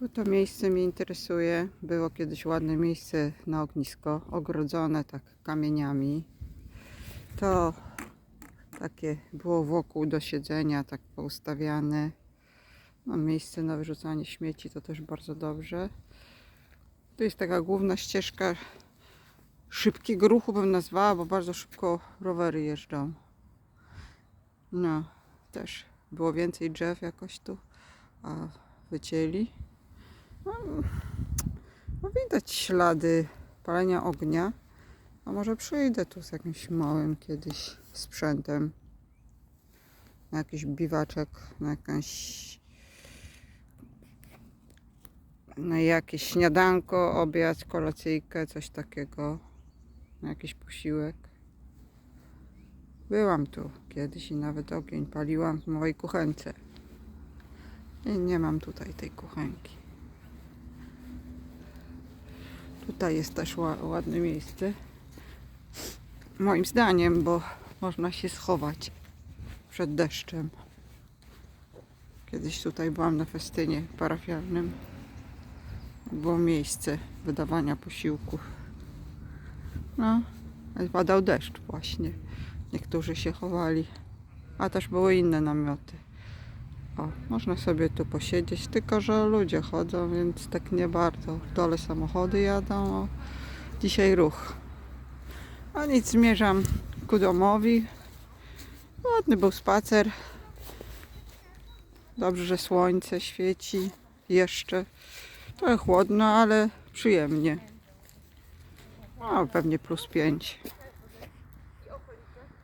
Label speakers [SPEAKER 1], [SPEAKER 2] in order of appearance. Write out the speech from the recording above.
[SPEAKER 1] Tu to miejsce mnie interesuje. Było kiedyś ładne miejsce na ognisko, ogrodzone tak kamieniami. To takie było wokół do siedzenia, tak poustawiane. No, miejsce na wyrzucanie śmieci to też bardzo dobrze. Tu jest taka główna ścieżka szybkiego ruchu bym nazwała, bo bardzo szybko rowery jeżdżą. No, też było więcej drzew jakoś tu, a wycięli. No, no widać ślady palenia ognia. A może przyjdę tu z jakimś małym kiedyś sprzętem. Na jakiś biwaczek, na jakąś na jakieś śniadanko, obiad, kolacyjkę, coś takiego. Na jakiś posiłek. Byłam tu kiedyś i nawet ogień paliłam w mojej kuchence. I nie mam tutaj tej kuchenki. Tutaj jest też ła- ładne miejsce. Moim zdaniem, bo można się schować przed deszczem. Kiedyś tutaj byłam na festynie parafialnym. Było miejsce wydawania posiłków. No, padał deszcz właśnie. Niektórzy się chowali, a też były inne namioty. O, można sobie tu posiedzieć, tylko że ludzie chodzą, więc tak nie bardzo. W dole samochody jadą. O, dzisiaj ruch. A nic, zmierzam ku domowi. Ładny był spacer. Dobrze, że słońce świeci jeszcze. Trochę chłodno, ale przyjemnie. No, pewnie plus 5.